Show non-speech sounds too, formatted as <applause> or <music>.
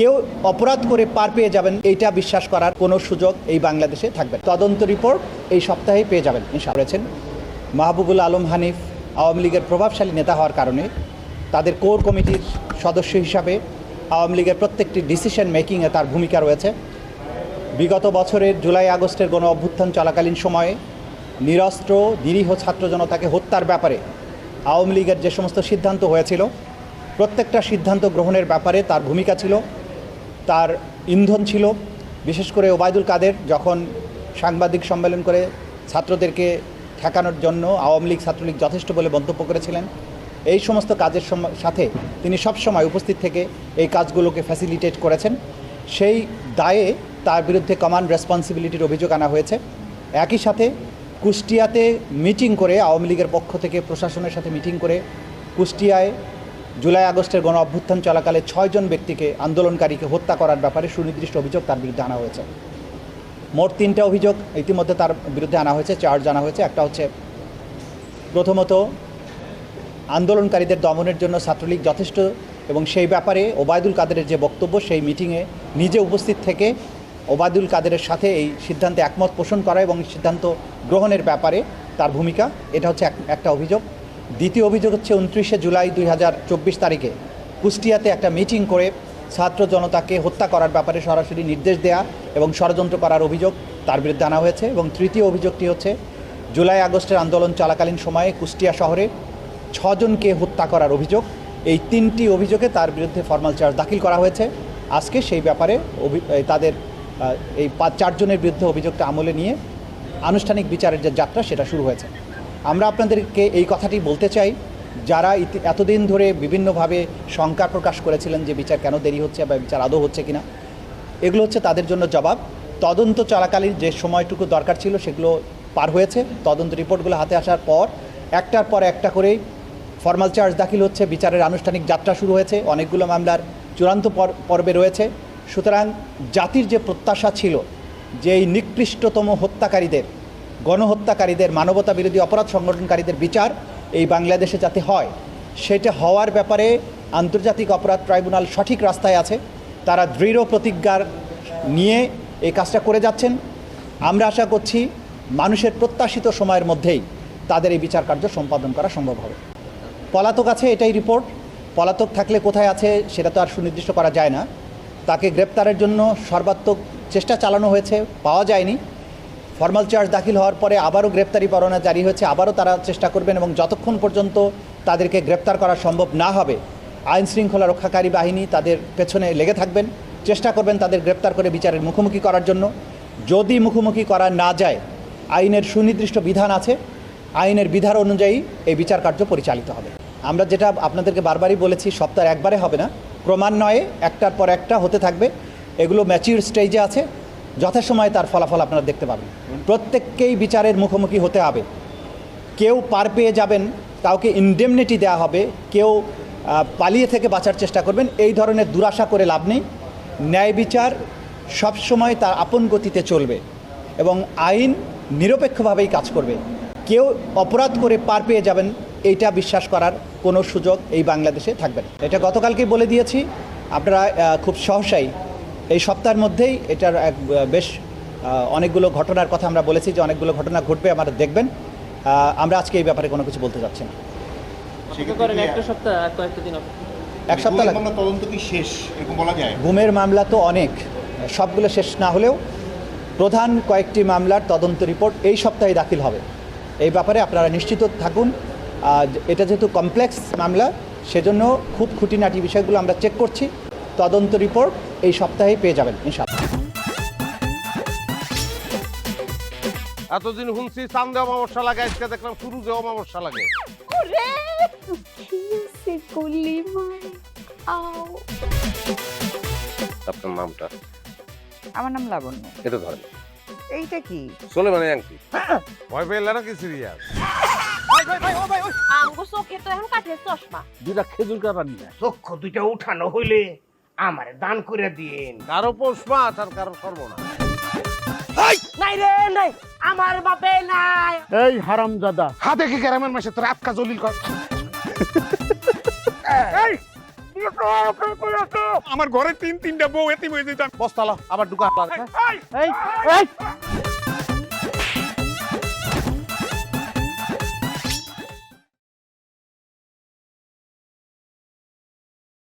কেউ অপরাধ করে পার পেয়ে যাবেন, এইটা বিশ্বাস করার কোনো সুযোগ এই বাংলাদেশে থাকবে তদন্ত রিপোর্ট এই সপ্তাহে পেয়ে যাবেন করেছেন মাহবুবুল আলম হানিফ আওয়ামী লীগের প্রভাবশালী নেতা হওয়ার কারণে তাদের কোর কমিটির সদস্য হিসাবে আওয়ামী লীগের প্রত্যেকটি ডিসিশন মেকিংয়ে তার ভূমিকা রয়েছে। বিগত বছরের জুলাই আগস্টের গণ অভ্যুত্থান চলাকালীন সময়ে নিরস্ত্র, নিরীহ ছাত্র জনতাকে হত্যার ব্যাপারে আওয়ামী লীগের যে সমস্ত সিদ্ধান্ত হয়েছিল, প্রত্যেকটা সিদ্ধান্ত গ্রহণের ব্যাপারে তার ভূমিকা ছিল। তার ইন্ধন ছিল। বিশেষ করে ওবায়দুল কাদের যখন সাংবাদিক সম্মেলন করে ছাত্রদেরকে ঠেকানোর জন্য আওয়ামী লীগ ছাত্রলীগ যথেষ্ট বলে মন্তব্য করেছিলেন, এই সমস্ত কাজের সাথে তিনি সবসময় উপস্থিত থেকে এই কাজগুলোকে ফ্যাসিলিটেট করেছেন। সেই দায়ে তার বিরুদ্ধে কমান্ড রেসপন্সিবিলিটির অভিযোগ আনা হয়েছে। একই সাথে কুষ্টিয়াতে মিটিং করে আওয়ামী লীগের পক্ষ থেকে প্রশাসনের সাথে মিটিং করে কুষ্টিয়ায় জুলাই আগস্টের গণ অভ্যুত্থান চলাকালে ছয়জন ব্যক্তিকে আন্দোলনকারীকে হত্যা করার ব্যাপারে সুনির্দিষ্ট অভিযোগ তার বিরুদ্ধে আনা হয়েছে। মোট তিনটা অভিযোগ ইতিমধ্যে তার বিরুদ্ধে আনা হয়েছে, চার্জ আনা হয়েছে। একটা হচ্ছে, প্রথমত, আন্দোলনকারীদের দমনের জন্য ছাত্রলীগ যথেষ্ট এবং সেই ব্যাপারে ওবায়দুল কাদেরের যে বক্তব্য, সেই মিটিংয়ে নিজে উপস্থিত থেকে ওবায়দুল কাদেরের সাথে এই সিদ্ধান্তে একমত পোষণ করা এবং সিদ্ধান্ত গ্রহণের ব্যাপারে তার ভূমিকা, এটা হচ্ছে এক- একটা অভিযোগ। দ্বিতীয় অভিযোগ হচ্ছে উনত্রিশে জুলাই দুই হাজার চব্বিশ তারিখে কুষ্টিয়াতে একটা মিটিং করে ছাত্র জনতাকে হত্যা করার ব্যাপারে সরাসরি নির্দেশ দেয়া এবং ষড়যন্ত্র করার অভিযোগ তার বিরুদ্ধে আনা হয়েছে এবং তৃতীয় অভিযোগটি হচ্ছে জুলাই আগস্টের আন্দোলন চলাকালীন সময়ে কুষ্টিয়া শহরে ছজনকে হত্যা করার অভিযোগ। এই তিনটি অভিযোগে তার বিরুদ্ধে ফর্মাল চার্জ দাখিল করা হয়েছে। আজকে সেই ব্যাপারে তাদের এই পাঁচ চারজনের বিরুদ্ধে অভিযোগটা আমলে নিয়ে আনুষ্ঠানিক বিচারের যে যাত্রা সেটা শুরু হয়েছে। আমরা আপনাদেরকে এই কথাটি বলতে চাই, যারা এতদিন ধরে বিভিন্নভাবে শঙ্কা প্রকাশ করেছিলেন যে বিচার কেন দেরি হচ্ছে বা বিচার আদৌ হচ্ছে কিনা, এগুলো হচ্ছে তাদের জন্য জবাব। তদন্ত চলাকালীন যে সময়টুকু দরকার ছিল সেগুলো পার হয়েছে। তদন্ত রিপোর্টগুলো হাতে আসার পর, একটার পর একটা করেই ফর্মাল চার্জ দাখিল হচ্ছে, বিচারের আনুষ্ঠানিক যাত্রা শুরু হয়েছে, অনেকগুলো মামলার চূড়ান্ত পর- পর্বে রয়েছে। সুতরাং জাতির যে প্রত্যাশা ছিল, যে এই নিকৃষ্টতম হত্যাকারীদের গণহত্যাকারীদের মানবতা বিরোধী অপরাধ সংগঠনকারীদের বিচার এই বাংলাদেশে যাতে হয়, সেটা হওয়ার ব্যাপারে আন্তর্জাতিক অপরাধ ট্রাইব্যুনাল সঠিক রাস্তায় আছে। তারা দৃঢ় প্রতিজ্ঞার নিয়ে এই কাজটা করে যাচ্ছেন। আমরা আশা করছি মানুষের প্রত্যাশিত সময়ের মধ্যেই তাদের এই বিচার কার্য সম্পাদন করা সম্ভব হবে। পলাতক আছে, এটাই রিপোর্ট। পলাতক থাকলে কোথায় আছে, সেটা তো আর সুনির্দিষ্ট করা যায় না। তাকে গ্রেপ্তারের জন্য সর্বাত্মক চেষ্টা চালানো হয়েছে, পাওয়া যায়নি। ফর্মাল চার্জ দাখিল হওয়ার পরে আবারও গ্রেপ্তারি পরোয়ানা জারি হয়েছে। আবারও তারা চেষ্টা করবেন এবং যতক্ষণ পর্যন্ত তাদেরকে গ্রেপ্তার করা সম্ভব না হবে, আইন শৃঙ্খলা রক্ষাকারী বাহিনী তাদের পেছনে লেগে থাকবেন। চেষ্টা করবেন তাদের গ্রেপ্তার করে বিচারের মুখোমুখি করার জন্য। যদি মুখোমুখি করা না যায়, আইনের সুনির্দিষ্ট বিধান আছে। আইনের বিধান অনুযায়ী এই বিচার কার্য পরিচালিত হবে। আমরা যেটা আপনাদেরকে বারবারই বলেছি, সপ্তাহে একবারে হবে না। ক্রমান্বয়ে একটার পর একটা হতে থাকবে। এগুলো ম্যাচিউর স্টেজে আছে। যথাসময়ে তার ফলাফল আপনারা দেখতে পাবেন। প্রত্যেককেই বিচারের মুখোমুখি হতে হবে। কেউ পার পেয়ে যাবেন, কাউকে ইনডেমনিটি দেওয়া হবে, কেউ পালিয়ে থেকে বাঁচার চেষ্টা করবেন, এই ধরনের দুরাশা করে লাভ নেই। ন্যায় বিচার সবসময় তার আপন গতিতে চলবে এবং আইন নিরপেক্ষভাবেই কাজ করবে। কেউ অপরাধ করে পার পেয়ে যাবেন, এইটা বিশ্বাস করার কোনো সুযোগ এই বাংলাদেশে থাকবে না। এটা গতকালকেই বলে দিয়েছি, আপনারা খুব সহসাই এই সপ্তাহের মধ্যেই এটার এক বেশ অনেকগুলো ঘটনার কথা আমরা বলেছি যে অনেকগুলো ঘটনা ঘটবে আপনারা দেখবেন। আমরা আজকে এই ব্যাপারে কোনো কিছু বলতে যাচ্ছি না। অপেক্ষা করেন একটা সপ্তাহ আর কয়েকটা দিন অপেক্ষা এক সপ্তাহ লাগবে মামলা তদন্ত কি শেষ এরকম বলা যায়? গুমের মামলা তো অনেক সবগুলো শেষ না হলেও প্রধান কয়েকটি মামলার তদন্ত রিপোর্ট এই সপ্তাহে দাখিল হবে। এই ব্যাপারে আপনারা নিশ্চিত থাকুন। আর এটা যেহেতু কমপ্লেক্স মামলা সেজন্য খুব খুঁটিনাটি বিষয়গুলো আমরা চেক করছি। তদন্ত রিপোর্ট এই সপ্তাহেই পেয়ে যাবেন ইনশাআল্লাহ। এতদিন শুনছি চান্দে অমাবস্যা লাগে আজকে দেখলাম সুরুজে অমাবস্যা লাগে। আপনার নামটা? আমার নাম লাবণ্য। এটা ধরেন। এইটা কি? চলে মানে আংটি ভয় পেলে নাকি সিরিয়াস? আঙ্গু চোখে তো এখন কাঠের চশমা। দুটা খেজুর কাটা নিয়ে চক্ষু দুইটা উঠানো হইলে। আমারে দান করে দিন। কারও পোষমা মাছ আর কারও সর্বনাশ নাই রে নাই। আমার বাপে নাই। এই হারাম দাদা হাতে কি গ্রামের মাসে তোর আটকা জলিল কর। <laughs> এই! আমার ঘরে তিন তিনটা বউ এতিম হয়ে যেতাম বস্তালা আবার ঢুকা এই এই!